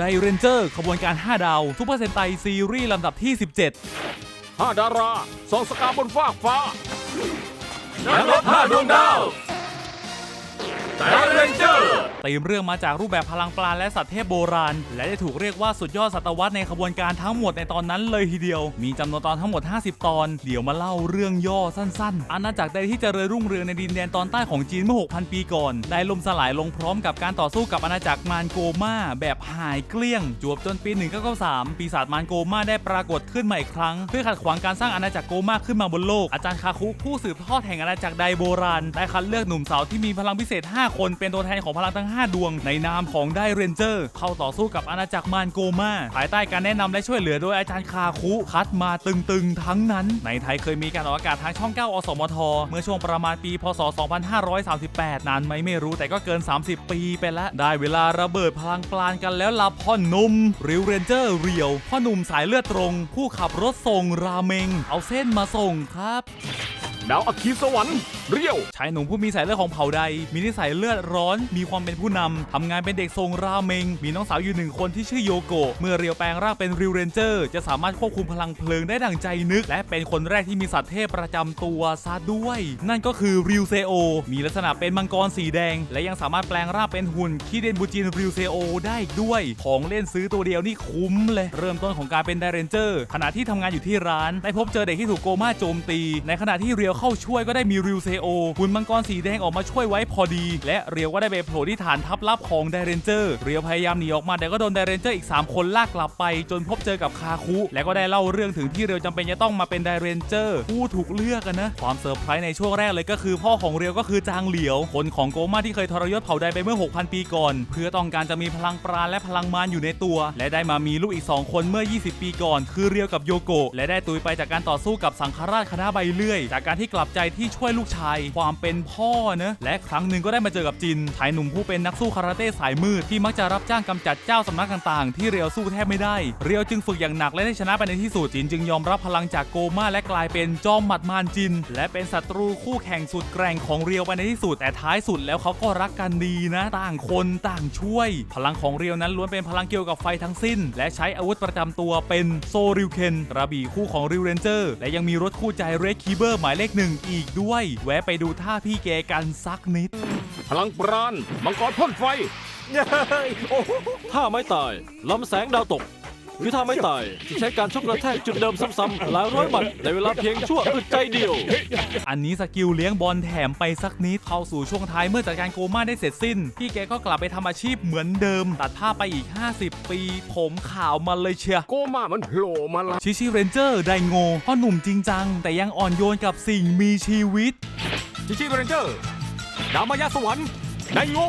ไดเรนเจอร์ขบวนการ 5 ดาวทุปเปอร์เซนไตซีรีส์ลำดับที่ 17ห้าดาราส่องสกาบนฟากฟ้านักรบห้าดวงดาว ไดเรนเจอร์ตีมเรื่องมาจากรูปแบบพลังปราและสัตว์เทพโบราณ และได้ถูกเรียกว่าสุดยอดศตวรรษในขบวนการทั้งหมดในตอนนั้นเลยทีเดียว มีจำนวนตอนทั้งหมด 50 ตอน เดี๋ยวมาเล่าเรื่องย่อสั้นๆ อาณาจักรใดที่จเจริญรุ่งเรืองในดินแดนตอนใต้ของจีนเมื่อ 6,000 ปีก่อน ได้ล่มสลายลงพร้อมกับการต่อสู้กับอาณาจักรมารโกมาแบบหายเกลี้ยง จวบจนปี 1993 ปีศาจมารโกมาได้ปรากฏขึ้นมาอีกครั้ง เพื่อขัดขวางการสร้างอาณาจักรโกมาขึ้นมาบนโลก อาจารย์คาคุผู้สืบทอดแห่งอาณาจักรไดโบราณได้คัดเลือกหนุ่มสาวที่มีพลังพิเศษ 5คนเป็นตัวแทนของพลังทั้ง 5 ดวง ในนามของไดเรนเจอร์ เข้าต่อสู้กับอาณาจักรมารโกมาภายใต้การแนะนำและช่วยเหลือโดยอาจารย์คาคุคัดมาตึงๆ ทั้งนั้น ในไทยเคยมีการออกอากาศทางช่อง 9 อสมท เมื่อช่วงประมาณปี พศ 2538 นานไหมไม่รู้แต่ก็เกิน 30 ปีไปแล้ว ได้เวลาระเบิดพลังปราณกันแล้วล่ะพ่อหนุ่มริวเรนเจอร์เรียว พ่อหนุ่มสายเลือดตรง ผู้ขับรถส่งราเมง เอาเส้นมาส่งครับ ดาวอคีสวรรค์เรียวชายหนุ่มผู้มีสายเลือดของเผ่าใด มีนิสัยเลือดร้อน มีความเป็นผู้นำทำงานเป็นเด็กทรงราเมง มีน้องสาวอยู่หนึ่งคนที่ชื่อโยโกะเมื่อเรียวแปลงร่างเป็นริวเรนเจอร์ จะสามารถควบคุมพลังเพลิงได้ดังใจนึก และเป็นคนแรกที่มีสัตว์เทพประจำตัวซะด้วย นั่นก็คือริวเซโอ มีลักษณะเป็นมังกรสีแดง และยังสามารถแปลงร่างเป็นหุ่นคิเดนบูจินริวเซโอได้อีกด้วย ของเล่นซื้อตัวเดียวนี่คุ้มเลย เริ่มต้นของการเป็นไดเรนเจอร์ขณะที่ทำงานอยู่ที่ร้านได้พบเจอเด็กที่ถูกโกมาโจมตี ในขณะที่เรียวเข้าช่วยก็ได้มีริวเซโอหุ่นมังกรสีแดงออกมาช่วยไว้พอดี และเรียวก็ได้ไปโผล่ที่ฐานทัพลับของไดเรนเจอร์เรียวพยายามหนีออกมาแต่ก็โดนไดเรนเจอร์อีก 3 คนลากกลับไป จนพบเจอกับคาคุ และก็ได้เล่าเรื่องถึงที่เรียวจำเป็นจะต้องมาเป็นไดเรนเจอร์ผู้ถูกเลือกอะนะความเซอร์ไพรส์ในช่วงแรกเลยก็คือ พ่อของเรียวก็คือจางเหลียวคนของโกมาที่เคยทรยศเผ่าใดไปเมื่อ 6,000 ปีก่อน เพื่อต้องการจะมีพลังปราณและพลังมารอยู่ในตัว และได้มามีลูกอีก 2 คนเมื่อ 20 ปีก่อน คือเรียวกับโยโกะและได้ตุยไปจากการต่อสู้กับสังฆราชคณะใบเลื่อย จากการที่กลับใจที่ช่วยลูกชาย ความเป็นพ่อนะและครั้งหนึ่งก็ได้มาเจอกับจินชายหนุ่มผู้เป็นนักสู้คาราเต้สายมืดที่มักจะรับจ้างกำจัดเจ้าสำนักต่างๆ ที่เรียวสู้แทบไม่ได้ เรียวจึงฝึกอย่างหนักและได้ชนะไปในที่สุดจินจึงยอมรับพลังจากโกมาและกลายเป็นจอมหมัดมารจิน และเป็นศัตรูคู่แข่งสุดแกร่งของเรียวไปในที่สุดแต่ท้ายสุดแล้วเขาก็รักกันดีนะ ต่างคนต่างช่วย พลังของเรียวนั้นล้วนเป็นพลังเกี่ยวกับไฟทั้งสิ้น และใช้อาวุธประจำตัวเป็นโซริวเคนกระบี่คู่ของริวเรนเจอร์และยังมีรถคู่ใจเรดคีเบอร์หมายเลขหนึ่งอีกด้วย แวะไปดูท่าพี่แกกันสักนิด พลังปราณมังกรพ่นไฟถ้าไม่ตายลำแสงดาวตก หรือถ้าไม่ตายที่ใช้การชกกระแทกจุดเดิมซ้ำๆหลายร้อยหมัดในเวลาเพียงชั่วอึดใจเดียว อันนี้สกิลเลี้ยงบอลแถมไปสักนิดเข้าสู่ช่วงท้ายเมื่อจัดการโกมาได้เสร็จสิ้น พี่แกก็กลับไปทำอาชีพเหมือนเดิม ตัดภาพไปอีก 50 ปี ผมขาวมาเลยเชียโกมามันโผล่มาละชิชิเรนเจอร์ไดโงพ่อหนุ่มจริงจัง แต่ยังอ่อนโยนกับสิ่งมีชีวิตจิชิเรนเจอร์ดาวมายาสวรรค์ไดโง่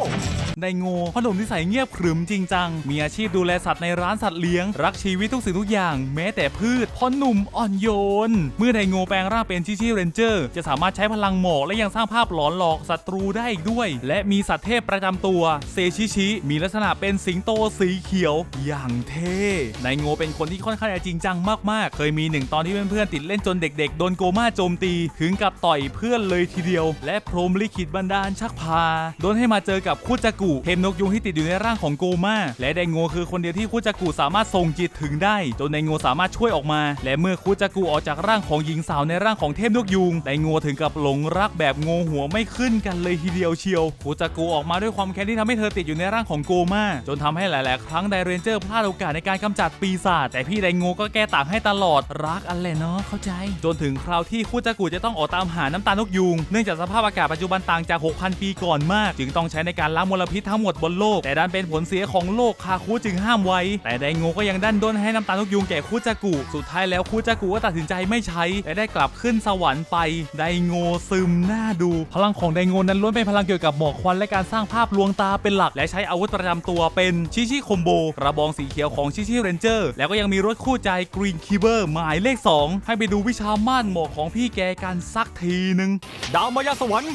ไดโงพ่อหนุ่มที่ใส่เงียบขรึมจริงจัง มีอาชีพดูแลสัตว์ในร้านสัตว์เลี้ยง รักชีวิตทุกสิ่งทุกอย่าง แม้แต่พืชพ่อหนุ่มอ่อนโยน เมื่อไดโงแปลงร่างเป็นชิชิเรนเจอร์ จะสามารถใช้พลังหมอกและยังสร้างภาพหลอนหลอกศัตรูได้อีกด้วย และมีสัตว์เทพประจำตัวเซชิชิมีลักษณะเป็นสิงโตสีเขียว อย่างเท่ไดโงเป็นคนที่ค่อนข้างจะจริงจังมากๆ เคยมีหนึ่งตอนที่เพื่อนๆติดเล่นจนเด็ก ๆ โดนโกมาโจมตีถึงกับต่อยเพื่อนเลยทีเดียว และพรหมลิขิตบันดาลชักพาโดนให้มาเจอกับคุจากุเทมนกยุงที่ติดอยู่ในร่างของโกมา และไดโงคือคนเดียวที่คุจากุสามารถส่งจิตถึงได้จนไดโงสามารถช่วยออกมา และเมื่อคุจากุออกจากร่างของหญิงสาวในร่างของเทพนกยุงไดโงถึงกับหลงรักแบบโงหัวไม่ขึ้นกันเลยทีเดียวเชียวคุจากุออกมาด้วยความแค้นที่ทำให้เธอติดอยู่ในร่างของโกมาจนทำให้หลาย ๆ ครั้งไดเรนเจอร์พลาดโอกาสในการกำจัดปีศาจแต่พี่ไดโงก็แก้ต่างให้ตลอดรักอันแหละเนาะเข้าใจ จนถึงคราวที่คุจากุจะต้องออกตามหาน้ำตาลนกยูงเนื่องจากสภาพอากาศปัจจุบันต่างจาก 6,000 ปีก่อนมาก จึงต้องใช้ในการล้างมลพิษทั้งหมดบนโลก แต่ดันเป็นผลเสียของโลกคาคุจึงห้ามไว้ แต่ไดโงก็ยังดันด้นให้น้ำตาลนกยูงแก่คุจากุสุดท้ายแล้วคุจากุก็ตัดสินใจไม่ใช้และได้กลับขึ้นสวรรค์ไปไดโงซึมหน้าดู พลังของไดโงนั้นล้วนเป็นพลังเกี่ยวกับหมอกควันและการสร้างภาพลวงตาเป็นหลัก และใช้อาวุธประจำตัวเป็นชิชิคอมโบกระบองสีเขียวของชิชิเรนเจอร์แล้วก็ยังมีรถคู่ใจกรีนคีเบอร์หมายเลข 2 ให้ไปดูวิชาม่านหมอกของพี่แกกันสักทีหนึ่งดาวมายาสวรรค์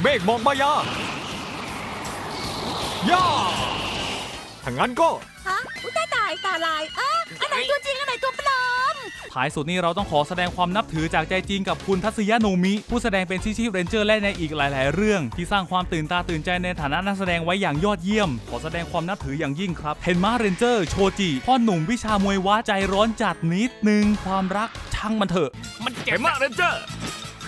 เมฆหมอกมายา ย่าถ้างั้นก็ ฮะอุ้ยตายตายตาลายอะอันไหนตัวจริงอันไหนตัวปลอม ท้ายสุดนี้เราต้องขอแสดงความนับถือจากใจจริงกับคุณทัศยาโนมิ ผู้แสดงเป็นชิชิเรนเจอร์และในอีกหลาย ๆ เรื่อง ที่สร้างความตื่นตาตื่นใจในฐานะนักแสดงไว้อย่างยอดเยี่ยม ขอแสดงความนับถืออย่างยิ่งครับเทนมาเรนเจอร์โชจิพ่อหนุ่มวิชามวยว้าใจร้อนจัดนิดนึงความรักช่างมันเถอะ มันเจ็บมากเรนเจอร์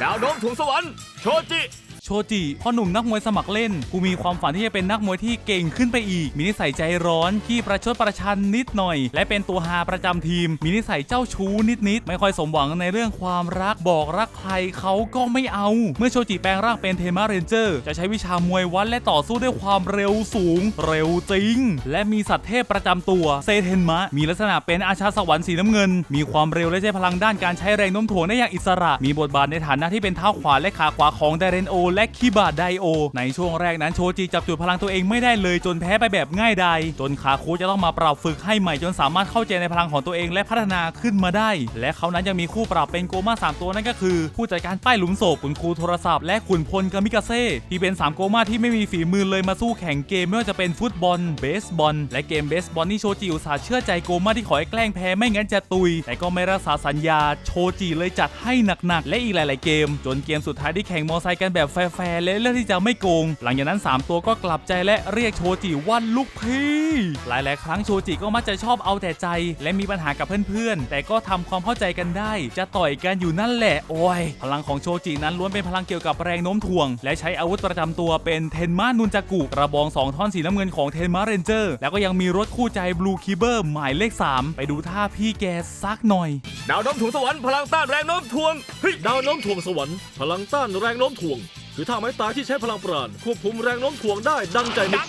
ดาวโน้มถ่วงสวรรค์ โชจิ โชจิพ่อหนุ่มนักมวยสมัครเล่นกูมีความฝันที่จะเป็นนักมวยที่เก่งขึ้นไปอีก มีนิสัยใจร้อนที่ประชดประชันนิดหน่อย และเป็นตัวฮาประจำทีม มีนิสัยเจ้าชู้นิดๆไม่ค่อยสมหวังในเรื่องความรักบอกรักใครเขาก็ไม่เอา เมื่อโชจิแปลงร่างเป็นเทมาเรนเจอร์ จะใช้วิชามวยวัดและต่อสู้ด้วยความเร็วสูง เร็วจริง และมีสัตว์เทพประจำตัวเซเทนมะ มีลักษณะเป็นอาชาสวรรค์สีน้ำเงิน มีความเร็วและใช้พลังด้านการใช้แรงโน้มถ่วงได้อย่างอิสระ มีบทบาทในฐานะที่เป็นเท้าขวาและขาขวาของไดเรนโอและคิบะไดโอ ในช่วงแรกนั้นโชจิจับจุดพลังตัวเองไม่ได้เลยจนแพ้ไปแบบง่ายดายจนคาคุจะต้องมาปรับฝึกให้ใหม่จนสามารถเข้าใจในพลังของตัวเองและพัฒนาขึ้นมาได้ และเขานั้นยังมีคู่ปรับเป็นโกมาสามตัวนั่นก็คือ ผู้จัดการป้ายหลุมศพคุณครูโทรศัพท์และขุนพลกามิกาเซ่ที่เป็น 3 โกมาที่ไม่มีฝีมือเลยมาสู้แข่งเกมไม่ว่าจะเป็นฟุตบอลเบสบอลและเกมเบสบอลนี่โชจิอุตส่าห์เชื่อใจโกมาที่ขอให้แกล้งแพ้ไม่งั้นจะตุย แต่ก็ไม่รักษาสัญญาโชจิเลยจัดให้หนักๆและอีกหลาย ๆ เกม จนเกมสุดท้ายที่แข่งมอไซค์กันแบบแฟร์ๆและเลือกที่จะไม่โกง หลังจากนั้น 3 ตัวก็กลับใจและเรียกโชจิว่าลูกพี่ หลายๆ ครั้งโชจิก็มักจะชอบเอาแต่ใจ และมีปัญหากับเพื่อนๆ แต่ก็ทำความเข้าใจกันได้ จะต่อยกันอยู่นั่นแหละ โอ้ย พลังของโชจินั้นล้วนเป็นพลังเกี่ยวกับแรงโน้มถ่วง และใช้อาวุธประจำตัวเป็นเทนมานุนจากุกระบองสองท่อนสีน้ำเงินของเทนมาเรนเจอร์ แล้วก็ยังมีรถคู่ใจบลูคีเบอร์หมายเลข 3 ไปดูท่าพี่แกสักหน่อย ดาวโน้มถ่วงสวรรค์พลังต้านแรงโน้มถ่วง เฮ้ย ดาวโน้มถ่วงสวรรค์ พลังต้านแรงโน้มถ่วงคือท่าไม้ตายที่ใช้พลังปราณควบคุมแรงโน้มถ่วงได้ดังใจนึก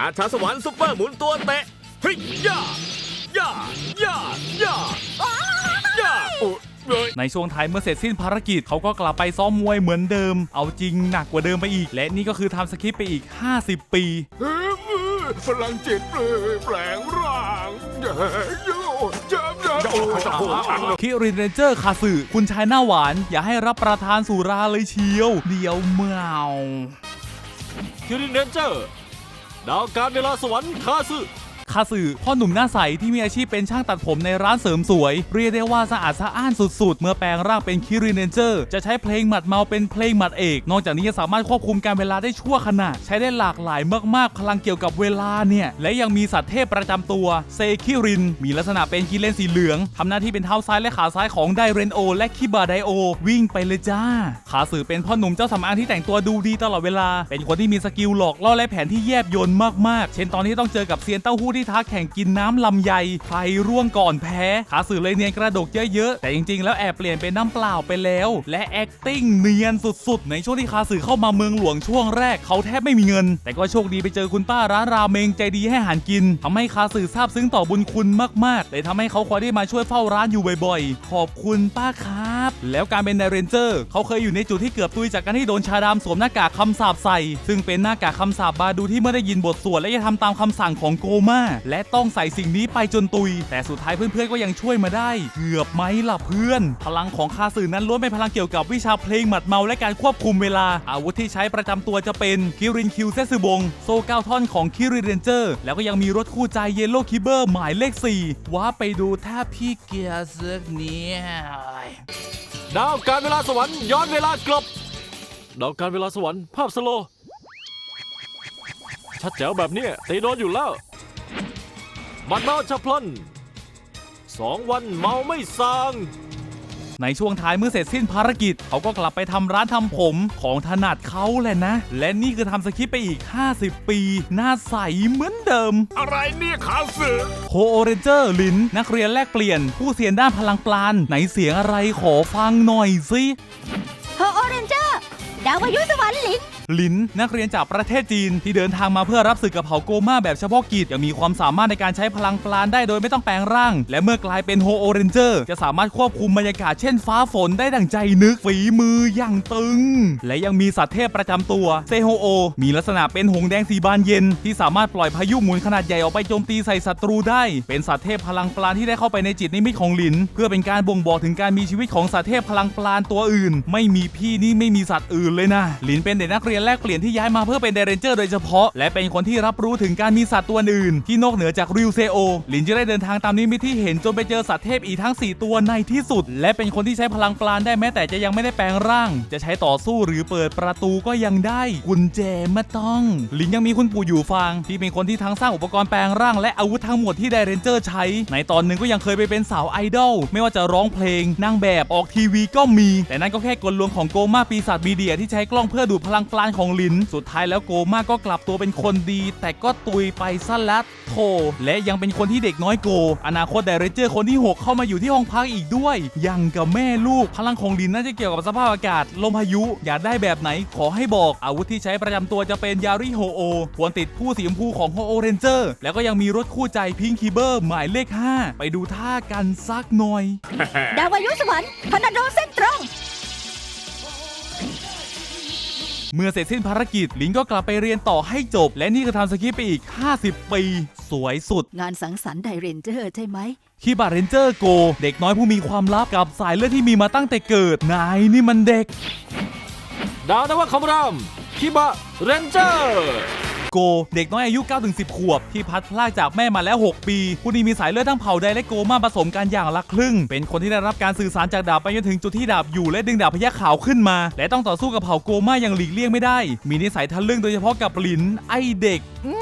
อาชาสวรรค์ซุปเปอร์หมุนตัวเตะเฮ้ยย่าย่าย่าย่าย่าโอ้ยเฮ้ยในช่วงท้ายเมื่อเสร็จสิ้นภารกิจเขาก็กลับไปซ้อมมวยเหมือนเดิม เอาจริงหนักกว่าเดิมไปอีก และนี่ก็คือทำสคริปต์ไปอีก 50 ปีพลังจิตเลยแปลงร่างเย้โยเจ็บเจ็บโอ้ย คิรินเรนเจอร์คาสึคุณชายหน้าหวาน อย่าให้รับประทานสุราเลยเชียว เดียวเม่าคิรินเรนเจอร์ดาวการเวลาสวรรค์คาสึ คาสึพ่อหนุ่มหน้าใสที่มีอาชีพเป็นช่างตัดผมในร้านเสริมสวย เรียกได้ว่าสะอาดสะอ้านสุดๆ เมื่อแปลงร่างเป็นคิรินเนเจอร์จะใช้เพลงหมัดเมาเป็นเพลงหมัดเอก นอกจากนี้ยังสามารถควบคุมการเวลาได้ชั่วขณะ ใช้ได้หลากหลายมากๆ พลังเกี่ยวกับเวลาเนี่ย และยังมีสัตว์เทพประจำตัวเซคิริน มีลักษณะเป็นกิเลนสีเหลืองทำหน้าที่เป็นเท้าซ้ายและขาซ้ายของไดเรนโอ และคิบาไดโอ วิ่งไปเลยจ้า ขาสือเป็นพ่อหนุ่มเจ้าสำอางที่แต่งตัวดูดีตลอดเวลา เป็นคนที่มีสกิลหลอกล่อและแผนที่แยบยลมากๆ เช่นตอนนี้ต้องเจอกับเซียนเต้าหู้ที่ท้าแข่งกินน้ำลำไยใครร่วงก่อนแพ้ขาสื่อเลยเนียนกระดกเยอะๆ แต่จริงๆ แล้วแอบเปลี่ยนเป็นน้ำเปล่าไปแล้ว และ acting เนียนสุดๆ ในช่วงที่ขาสื่อเข้ามาเมืองหลวงช่วงแรกเขาแทบไม่มีเงิน แต่ก็โชคดีไปเจอคุณป้าร้านราเมงใจดีให้อาหารกินทำให้ขาสื่อซาบซึ้งต่อบุญคุณมากๆเลยทำให้เขาคอยได้มาช่วยเฝ้าร้านอยู่บ่อยๆ ขอบคุณป้าครับ แล้วการเป็นไดเรนเจอร์เขาเคยอยู่ในจุดที่เกือบตุยจากการที่โดนชาดามสวมหน้ากากคำสาปใส่ ซึ่งเป็นหน้ากากคำสาปบาดูที่เมื่อได้ยินบทสวดและจะทำตามคำสั่งของโกมาและต้องใส่สิ่งนี้ไปจนตุย แต่สุดท้ายเพื่อนๆก็ยังช่วยมาได้ เกือบไหมล่ะเพื่อน พลังของคาสึนั้นล้วนเป็นพลังเกี่ยวกับวิชาเพลงหมัดเมาและการควบคุมเวลา อาวุธที่ใช้ประจำตัวจะเป็นคิรินคิวเซซึบงโซเก้าท่อนของคิริเรนเจอร์แล้วก็ยังมีรถคู่ใจเยลโล่คิเบอร์หมายเลข4ว่าไปดูถ้าพี่เกียร์ซึกเนี้ย ดาวการเวลาสวรรค์ย้อนเวลากลับดาวการเวลาสวรรค์ภาพสโล ชัดแจ๋วแบบเนี้ยตีโดนอยู่แล้วมันเมาฉับพลันสองวันเมาไม่สาง ในช่วงท้ายเมื่อเสร็จสิ้นภารกิจ เขาก็กลับไปทำร้านทำผมของถนัดเขาแหละนะ และนี่คือทำสคริปต์ไปอีก 50 ปี หน้าใสเหมือนเดิม อะไรเนี่ยขาสือโฮโอเรนเจอร์ลิน นักเรียนแลกเปลี่ยน ผู้เสียนด้านพลังปราณไหนเสียงอะไรขอฟังหน่อยสิโฮโอเรนเจอร์ดาวพายุสวรรค์หลิน ลิน นักเรียนจากประเทศจีน ที่เดินทางมาเพื่อรับศึกกับเผ่าโกมาแบบเฉพาะกิจยังมีความสามารถในการใช้พลังปราณได้โดยไม่ต้องแปลงร่าง และเมื่อกลายเป็นโฮโอเรนเจอร์ จะสามารถควบคุมบรรยากาศเช่นฟ้าฝนได้ดังใจนึกฝีมืออย่างตึง และยังมีสัตว์เทพประจำตัวเซโฮโอมีลักษณะเป็นหงแดงสีบานเย็น ที่สามารถปล่อยพายุหมุนขนาดใหญ่ออกไปโจมตีใส่ศัตรูได้ เป็นสัตว์เทพพลังปราณที่ได้เข้าไปในจิตนิมิตของหลิน เพื่อเป็นการบ่งบอกถึงการมีชีวิตของสัตว์เทพพลังปราณตัวอื่น ไม่มีพี่นี่ไม่มีสัตว์อื่นเลยนะหลินเป็นเด็กนักเรียนรียนแลกเปลี่ยนที่ย้ายมาเพื่อเป็นเดเรนเจอร์โดยเฉพาะ และเป็นคนที่รับรู้ถึงการมีสัตว์ตัวอื่น ที่นอกเหนือจากริวเซโอลินจะได้เดินทางตามนิมิตที่เห็นจนไปเจอสัตว์เทพอีกทั้ง 4 ตัวในที่สุด และเป็นคนที่ใช้พลังปราณได้แม้แต่จะยังไม่ได้แปลงร่าง จะใช้ต่อสู้หรือเปิดประตูก็ยังได้กุญแจมาต้อง ลินยังมีคุณปู่อยู่ฟางที่เป็นคนที่ทั้งสร้างอุปกรณ์แปลงร่าง และอาวุธทั้งหมดที่ไดเรนเจอร์ใช้ ในตอนหนึ่งก็ยังเคยไปเป็นสาวไอดอลไม่ว่าจะร้องเพลงนางแบบออกทีวีก็มี แต่นั่นก็แค่กลลวงของโกมาปีศาจมีเดียที่ใช้กล้องเพื่อดูดพลังปราณของลิน สุดท้ายแล้วโกมาก็กลับตัวเป็นคนดี แต่ก็ตุยไปซะแล้วโธ่และยังเป็นคนที่เด็กน้อยโก อนาคตไดเรเจอร์คนที่หกเข้ามาอยู่ที่ห้องพักอีกด้วย ยังกับแม่ลูก พลังของลินน่าจะเกี่ยวกับสภาพอากาศ ลมพายุ อยากได้แบบไหนขอให้บอก อาวุธที่ใช้ประจำตัวจะเป็นยาริโฮโอควรติดผู้สีชมพูของโฮโอเรนเจอร์ แล้วก็ยังมีรถคู่ใจพิงคีเบอร์หมายเลข 5 ไปดูท่ากันสักหน่อย ดาวายุสวรรค์พนันโดเส้นตรง เมื่อเสร็จสิ้นภารกิจลินก็กลับไปเรียนต่อให้จบ และนี่ก็ทำสคริปต์ไปอีก 50 ปี สวยสุด งานสังสรรค์ไดเรนเจอร์ใช่ไหมคิบาเรนเจอร์โก เด็กน้อยผู้มีความลับกับสายเลือดที่มีมาตั้งแต่เกิด นายนี่มันเด็ก ดาวนวคำรามคิบะเรนเจอร์ โก เด็กน้อยอายุ 9-10 ขวบ ที่พัดพลากจากแม่มาแล้ว 6 ปีผู้นี้มีสายเลือดทั้งเผ่าไดและโกมาผสมกันอย่างละครึ่ง เป็นคนที่ได้รับการสื่อสารจากดาบไปจนถึงจุดที่ดาบอยู่และดึงดาบพยักขาวขึ้นมา และต้องต่อสู้กับเผ่าโกมาอย่างหลีกเลี่ยงไม่ได้ มีนิสัยทะลึ่งโดยเฉพาะกับหลินไอเด็ก อื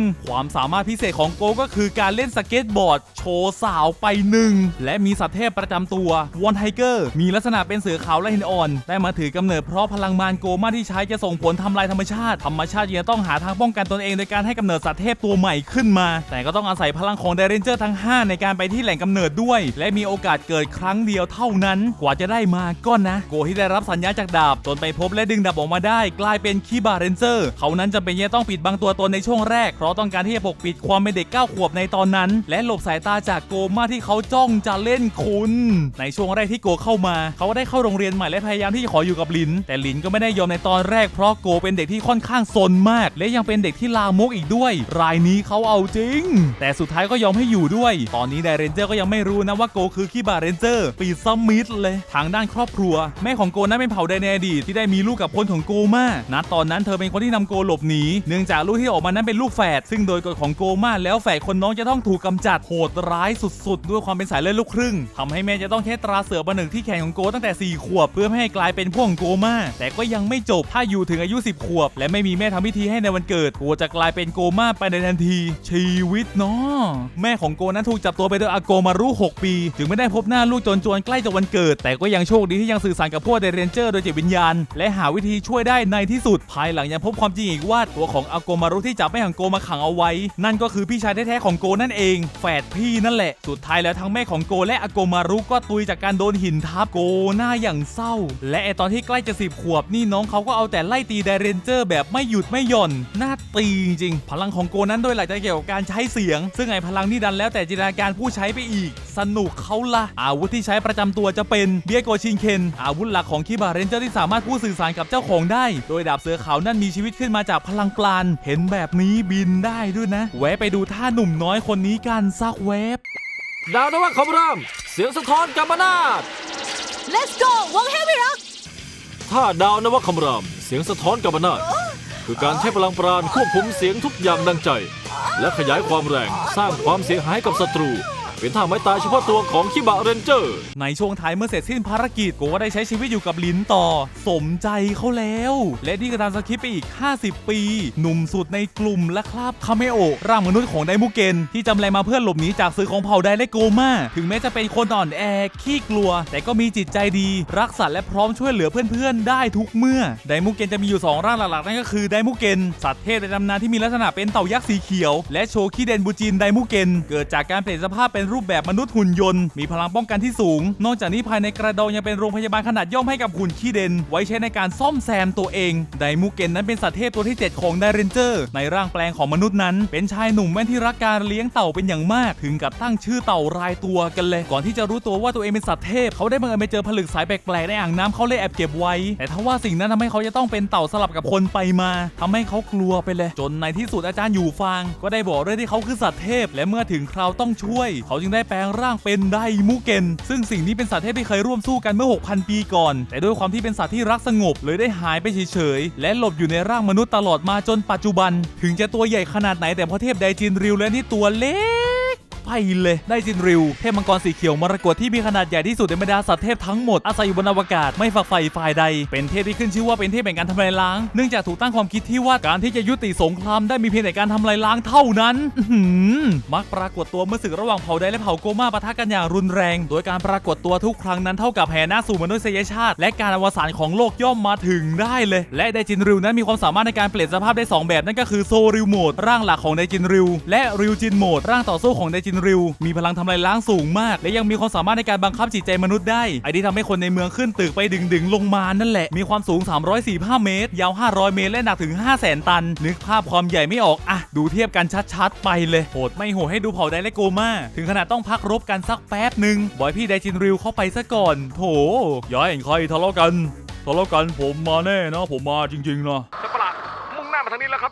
ม ความสามารถพิเศษของโกก็คือการเล่นสเก็ตบอร์ด โชว์สาวไปหนึ่งและมีสัตว์เทพประจำตัววอนไทเกอร์มีลักษณะเป็นเสือขาวและหินอ่อน ได้มาถือกำเนิดเพราะพลังมารโกมาที่ใช้จะส่งผลทำลายธรรมชาติ ธรรมชาติยังต้องหาทางป้องกันตนเองโดยการให้กำเนิดสัตว์เทพตัวใหม่ขึ้นมา แต่ก็ต้องอาศัยพลังของเดเรนเจอร์ทั้ง 5 ในการไปที่แหล่งกำเนิดด้วย และมีโอกาสเกิดครั้งเดียวเท่านั้น กว่าจะได้มาก็นะ โกที่ได้รับสัญญาจากดาบจนไปพบและดึงดาบออกมาได้ กลายเป็นคีบาเรนเจอร์เขานั้นจำเป็นจะต้องปิดบังตัวตนในช่วงแรกเพราะต้องการที่จะปกปิดความเป็นเด็กเก้าขวบในตอนนั้น และหลบสายตาจากโกมาที่เขาจ้องจะเล่นคุณ ในช่วงแรกที่โกเข้ามา เขาก็ได้เข้าโรงเรียนใหม่และพยายามที่จะขออยู่กับลิน แต่ลินก็ไม่ได้ยอมในตอนแรกเพราะโกเป็นเด็กที่ค่อนข้างซนมาก และยังเป็นเด็กที่ลามกอีกด้วย รายนี้เขาเอาจริง แต่สุดท้ายก็ยอมให้อยู่ด้วย ตอนนี้ไดเรนเจอร์ก็ยังไม่รู้นะว่าโกคือคีบาเรนเจอร์ ปีซัมมิดเลย ทางด้านครอบครัว แม่ของโกนั้นเป็นเผ่าไดในอดีตที่ได้มีลูกกับคนของโกมาณตอนนั้นเธอเป็นคนที่นำโกหลบหนีเนื่องจากลูกที่ออกมานั้นเป็นลูกแฝดซึ่งโดยกฎของโกมาแล้วแฝดคนน้องจะต้องถูกกำจัดโหดร้ายสุดๆ ด้วยความเป็นสายเลือดลูกครึ่งทำให้แม่จะต้องแค่ตราเสือบันหนึ่งที่แขนของโกตั้งแต่ 4 ขวบ เพื่อไม่ให้กลายเป็นพวกของโกมาแต่ก็ยังไม่จบถ้าอยู่ถึงอายุ 10 ขวบ และไม่มีแม่ทำพิธีให้ในวันเกิดโกจะกลายเป็นโกมาไปในทันที ชีวิตเนาะแม่ของโกนั้นถูกจับตัวไปโดยอาโกมารุ6ปี จึงไม่ได้พบหน้าลูกจนจวนใกล้จะวันเกิด แต่ก็ยังโชคดีที่ยังสื่อสารกับพวกเดเรนเจอร์โดยจิตวิญญาณ และหาวิธีช่วยได้ในที่สุด ภายหลังยังพบความจริงอีกว่าตัวของอาโกมารุที่จับแม่ของโกมาขงเอาไว้ นั่นก็คือพี่ชายแท้ๆของโกนั่นเอง แฝดพี่นั่นแหละ สุดท้ายแล้วทั้งแม่ของโกและอาโกมารุก็ตุยจากการโดนหินทับโกหน้าอย่างเศร้า และไอตอนที่ใกล้จะสิบขวบนี่น้องเขาก็เอาแต่ไล่ตีไดเรนเจอร์แบบไม่หยุดไม่หย่อนหน้าตีจริงๆพลังของโกนั้นโดยหลักจะเกี่ยวกับการใช้เสียง ซึ่งไอพลังนี่ดันแล้วแต่จินตนาการผู้ใช้ไปอีกสนุกเขาละอาวุธที่ใช้ประจำตัวจะเป็นเบียโกชินเคนอาวุธหลักของคิบาเรนเจอร์ที่สามารถพูดสื่อสารกับเจ้าของได้ โดยดาบเสือขาวนั่นมีชีวิตขึ้นมาจากพลังปราณเห็นแบบนี้บินได้ด้วยนะ แวะไปดูท่าหนุ่มน้อยคนนี้กันสักแวบดาวนวคำรามเสียงสะท้อนกัมปนาต Let's go วงเฮฟวี่ร็อกถ้าดาวนวคำรามเสียงสะท้อนกัมปนาตคือการใช้พลังปราณควบคุมเสียงทุกอย่างดังใจ และขยายความแรงสร้างความเสียหายกับศัตรู เป็นท่าไม้ตายเฉพาะตัวของคิบะเรนเจอร์ ในช่วงท้ายเมื่อเสร็จสิ้นภารกิจโกก็ได้ใช้ชีวิตอยู่กับลินต่อ สมใจเขาแล้ว และนี่ก็ตามสคริปต์ไปอีก 50 ปี หนุ่มสุดในกลุ่มและครับคาเมโอร่างมนุษย์ของไดมุเกน ที่จำแรงมาเพื่อหลบหนีจากสื่อของเผ่าไดและโกมา ถึงแม้จะเป็นคนอ่อนแอขี้กลัว แต่ก็มีจิตใจดี รักสัตว์และพร้อมช่วยเหลือเพื่อนๆ ได้ทุกเมื่อไดมุเกนจะมีอยู่ 2 ร่างหลักๆนั่นก็คือไดมุเกนสัตว์เทพในตำนานที่มีลักษณะเป็นเต่ายักษ์สีเขียว และโชคิเดนบูจินไดมุเกนเกิดจากการเปลี่ยนสภาพเป็นรูปแบบมนุษย์หุ่นยนต์มีพลังป้องกันที่สูง นอกจากนี้ภายในกระดองยังเป็นโรงพยาบาลขนาดย่อมให้กับหุ่นขี้เดน ไว้ใช้ในการซ่อมแซมตัวเองไดมุเกนนั้นเป็นสัตว์เทพตัวที่ 7 ของไดเรนเจอร์ ในร่างแปลงของมนุษย์นั้น เป็นชายหนุ่มแม่นที่รักการเลี้ยงเต่าเป็นอย่างมาก ถึงกับตั้งชื่อเต่ารายตัวกันเลย ก่อนที่จะรู้ตัวว่าตัวเองเป็นสัตว์เทพ เขาได้บังเอิญไปเจอผลึกสายแปลกๆในอ่างน้ำเขาเลยแอบเก็บไว้ แต่ถ้าว่าสิ่งนั้นทำให้เขาจะต้องเป็นเต่าสลับกับคนไปมาทำให้เขากลัวไปเลย จนในที่สุดอาจารย์อยู่ฟางก็ได้บอกเรื่องที่เขาคือสัตว์เทพ และเมื่อถึงคราวต้องช่วย เขาจึงได้แปลงร่างเป็นไดมูเกน ซึ่งสิ่งนี้เป็นสัตว์เทพที่เคยร่วมสู้กันเมื่อ 6,000 ปีก่อน แต่ด้วยความที่เป็นสัตว์ที่รักสงบเลยได้หายไปเฉยๆ และหลบอยู่ในร่างมนุษย์ตลอดมาจนปัจจุบัน ถึงจะตัวใหญ่ขนาดไหนแต่พอเทพไดจินริวและนี่ตัวเล็ก ไปเลยได้จินริว เทพมังกรสีเขียวมรกตที่มีขนาดใหญ่ที่สุดในบรรดาสัตว์เทพทั้งหมดอาศัยอยู่บนอวกาศไม่ฝักใฝ่ฝ่ายใด เป็นเทพที่ขึ้นชื่อว่าเป็นเทพแห่งการทำลายล้างเนื่องจากถูกตั้งความคิดที่ว่าการที่จะยุติสงครามได้มีเพียงแต่การทำลายล้างเท่านั้นมักปรากฏตัวเมื่อศึกระหว่างเผ่าใดและเผ่าโกมาปะทะกันอย่างรุนแรง โดยการปรากฏตัวทุกครั้งนั้นเท่ากับแห่หน้าสู่มนุษยชาติ และการอวสานของโลกย่อมมาถึงได้เลย และไดจินริวนั้นมีความสามารถในการเปลี่ยนสภาพได้สองแบบนั่นก็คือโซริวโหมดร่างหลักของไดจินริว และริวจินโหมดร่างต่อสู้ของไดจินริว มีพลังทำลายล้างสูงมาก และยังมีความสามารถในการบังคับจิตใจมนุษย์ได้ ไอที่ทำให้คนในเมืองขึ้นตึกไปดึงดึงๆลงมานั่นแหละ มีความสูง 345 เมตร ยาว 500 เมตร และหนักถึง 5 0 0แสนตัน นึกภาพความใหญ่ไม่ออกอะดูเทียบกันชัดๆ ไปเลย โหดไม่โหดให้ดูเผ่าไดและโกมา ถึงขนาดต้องพักรบกันสักแป๊บหนึ่งบอยพี่ไดจินริวเข้าไปซะก่อน โถอย่าเห็นใครทะเลาะกันทะเลาะกันผมมาแน่นะผมมาจริงๆนะสัประหลาดมุ่งหน้ามาทางนี้แล้วครับ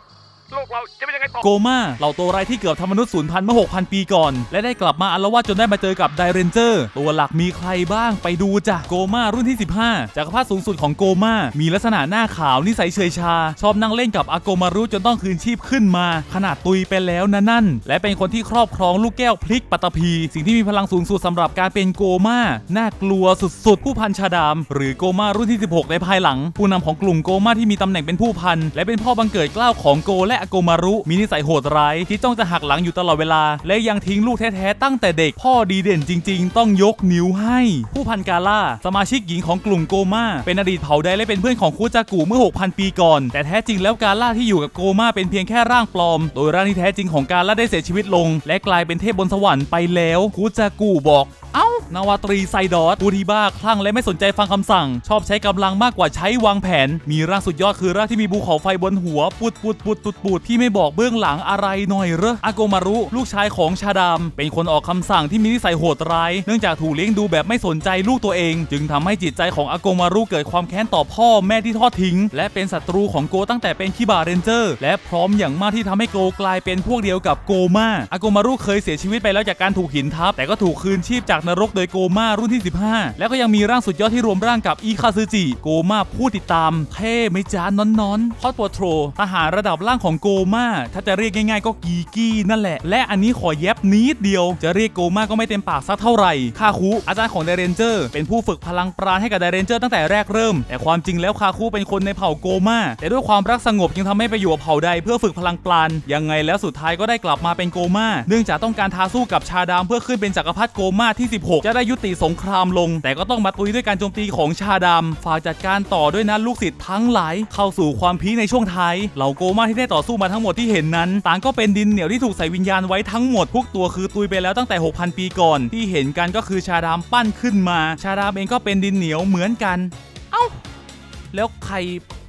โลกเราจะเป็นยังไงต่อ โกมาเหล่าตัวร้ายที่เกือบทำมนุษย์สูญพันธุ์เมื่อ 6,000 ปีก่อน และได้กลับมาอารวาสจนได้มาเจอกับไดเรนเจอร์ ตัวหลักมีใครบ้างไปดูจ้ะโกมารุ่นที่ 15จักรพรรดิสูงสุดของโกมา มีลักษณะหน้าขาวนิสัยเฉยชา ชอบนั่งเล่นกับอาโกมารุจนต้องคืนชีพขึ้นมา ขนาดตุยไปแล้วนะนั่น และเป็นคนที่ครอบครองลูกแก้วพลิกปัตตภี สิ่งที่มีพลังสูงสุดสำหรับการเป็นโกมาน่ากลัวสุดๆ ผู้พันชาดาม หรือโกมารุ่นที่ 16 ในภายหลัง ผู้นำของกลุ่มโกมาที่มีตำแหน่งเป็นผู้พันและเป็นพ่อบังเกิดเกล้าวของโกและอาโกมารุมีนิสัยโหดร้ายที่จ้องจะหักหลังอยู่ตลอดเวลา และยังทิ้งลูกแท้ๆตั้งแต่เด็กพ่อดีเด่นจริง ๆ ต้องยกนิ้วให้ ผู้พันกาล่า สมาชิกหญิงของกลุ่มโกมาเป็นอดีตเผ่าใดและเป็นเพื่อนของคูจากูเมื่อ 6,000 ปีก่อน แต่แท้จริงแล้วกาล่าที่อยู่กับโกมาเป็นเพียงแค่ร่างปลอม โดยร่างที่แท้จริงของกาล่าได้เสียชีวิตลง และกลายเป็นเทพบนสวรรค์ไปแล้วคูจากูบอก เอ้า นาวาตรีไซดอสผู้ที่บ้าคลั่งและไม่สนใจฟังคำสั่ง ชอบใช้กำลังมากกว่าใช้วางแผน มีร่างสุดยอดคือร่างที่มีภูเขาไฟบนหัว ปุดปุดปุดปุดปุดที่ไม่บอกเบื้องหลังอะไรหน่อยเหรออาโกมารุ ลูกชายของชาดาม เป็นคนออกคำสั่งที่มีนิสัยโหดร้าย เนื่องจากถูกเลี้ยงดูแบบไม่สนใจลูกตัวเอง จึงทำให้จิตใจของอาโกมารุเกิดความแค้นต่อพ่อแม่ที่ทอดทิ้ง และเป็นศัตรูของโกตั้งแต่เป็นคิบาเรนเจอร์ และพร้อมอย่างมากที่ทำให้โกกลายเป็นพวกเดียวกับโกมาอาโกมารุเคยเสียชีวิตไปแล้วจากการถูกหินทับแต่ก็ถูกคืนชีพจากนรกโดยโกมารุ่นที่ 15 แล้วก็ยังมีร่างสุดยอดที่รวมร่างกับอีคาซึจิโกมาผู้ติดตาม เท่ไม่จ้านอนนอนพอดปโทรทหารระดับล่างของโกมาถ้าจะเรียกง่ายๆ ก็กีกี้นั่นแหละ และอันนี้ขอแยบนิดเดียว จะเรียกโกมาก็ไม่เต็มปากสักเท่าไหร่คาคุอาจารย์ของไดเรนเจอร์เป็นผู้ฝึกพลังปราณให้กับไดเรนเจอร์ตั้งแต่แรกเริ่ม แต่ความจริงแล้วคาคุเป็นคนในเผ่าโกมาแต่ด้วยความรักสงบจึงทำให้ไปอยู่กับเผ่าใดเพื่อฝึกพลังปราณยังไงแล้วสุดท้ายก็ได้กลับมาเป็นโกมาเนื่องจากต้องการท้าสู้กับชาดามเพื่อขึ้นเป็นจักรพรรดิโกมาที่ 16จะได้ยุติสงครามลง แต่ก็ต้องมาตุยด้วยการโจมตีของชาดาฝากจัดการต่อด้วยนะลูกศิษย์ทั้งหลายเข้าสู่ความพีในช่วงท้ายเหล่าโกมาที่ได้ต่อสู้มาทั้งหมดที่เห็นนั้น ต่างก็เป็นดินเหนียวที่ถูกใส่วิญญาณไว้ทั้งหมดพวกตัวคือตุยไปแล้วตั้งแต่ 6,000 ปีก่อน ที่เห็นกันก็คือชาดามปั้นขึ้นมา ชาดามเองก็เป็นดินเหนียวเหมือนกัน เอ้า แล้วใคร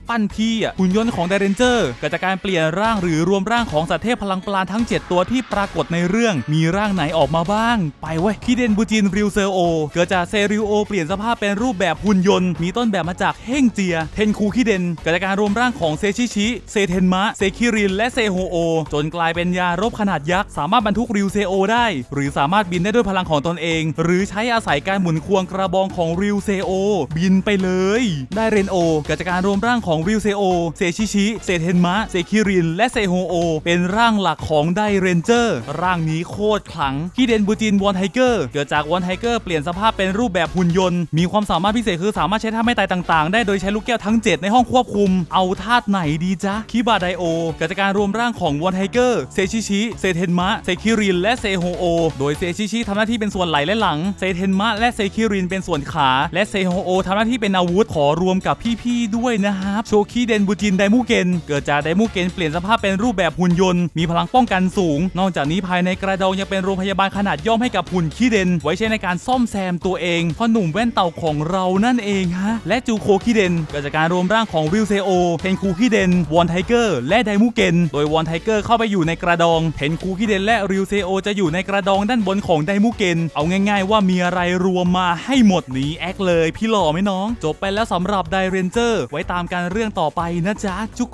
ปั้นพี่อะหุ่นยนต์ของไดเรนเจอร์เกิดจากการเปลี่ยนร่างหรือรวมร่างของสัตว์เทพพลังปราณทั้ง 7 ตัวที่ปรากฏในเรื่อง มีร่างไหนออกมาบ้าง ไปเว้ยคิเดนบูจินริวเซโอ เกิดจากเซริวโอ เปลี่ยนสภาพเป็นรูปแบบหุ่นยนต์ มีต้นแบบมาจากเฮงเจีย เทนคูคิเดนเกิดจากการรวมร่างของเซชิชิ เซเทนมะ เซคิริน และเซโฮโอ จนกลายเป็นยารบขนาดยักษ์ สามารถบรรทุกริวเซโอได้ หรือสามารถบินได้ด้วยพลังของตนเอง หรือใช้อาศัยการหมุนควงกระบองของริวเซโอ บินไปเลย ได้เรนโอเกิดจากการรวมร่างของของริวเซโอ เซชิชิ เซเทนมะ เซคิริน และเซโฮโอ เป็นร่างหลักของไดเรนเจอร์ ร่างนี้โคตรขลังฮิเดนบูจินวอนไทเกอร์ เกิดจากวอนไทเกอร์เปลี่ยนสภาพเป็นรูปแบบหุ่นยนต์ มีความสามารถพิเศษคือสามารถใช้ท่าไม่ตายต่างๆ ได้โดยใช้ลูกแก้วทั้ง 7 ในห้องควบคุม เอาธาตุไหนดีจ๊ะ คิบาไดโอ เกิดจากการรวมร่างของวอนไทเกอร์ เซชิชิ เซเทนมะ เซคิริน และเซโฮโอ โดยเซชิชิทำหน้าที่เป็นส่วนไหล่และหลัง เซเทนมะและเซคิรินเป็นส่วนขา และเซโฮโอทำหน้าที่เป็นอาวุธ ขอรวมกับพี่ๆด้วยนะครับโชคิเดนบูจินไดมูเกนเกิดจากไดมูเกนเปลี่ยนสภาพเป็นรูปแบบหุ่นยนต์มีพลังป้องกันสูง นอกจากนี้ภายในกระดองยังเป็นโรงพยาบาลขนาดย่อมให้กับหุ่นคิเดน ไว้ใช้ในการซ่อมแซมตัวเองพ่อหนุ่มแว่นเต่าของเรานั่นเองฮะและจูโคคิเดนเกิดจากการรวมร่างของวิลเซโอเทนคูคิเดนวอนไทเกอร์และไดมูเกนโดยวอนไทเกอร์เข้าไปอยู่ในกระดองเทนคูคิเดนและริวเซโอจะอยู่ในกระดองด้านบนของไดมูเกนเอาง่ายๆ ว่ามีอะไรรวมมาให้หมดนี้แอคเลย พี่หล่อไหมน้อง จบไปแล้วสำหรับไดเรนเจอร์ไว้ตามการเรื่องต่อไปนะจ๊ะจุ๊ก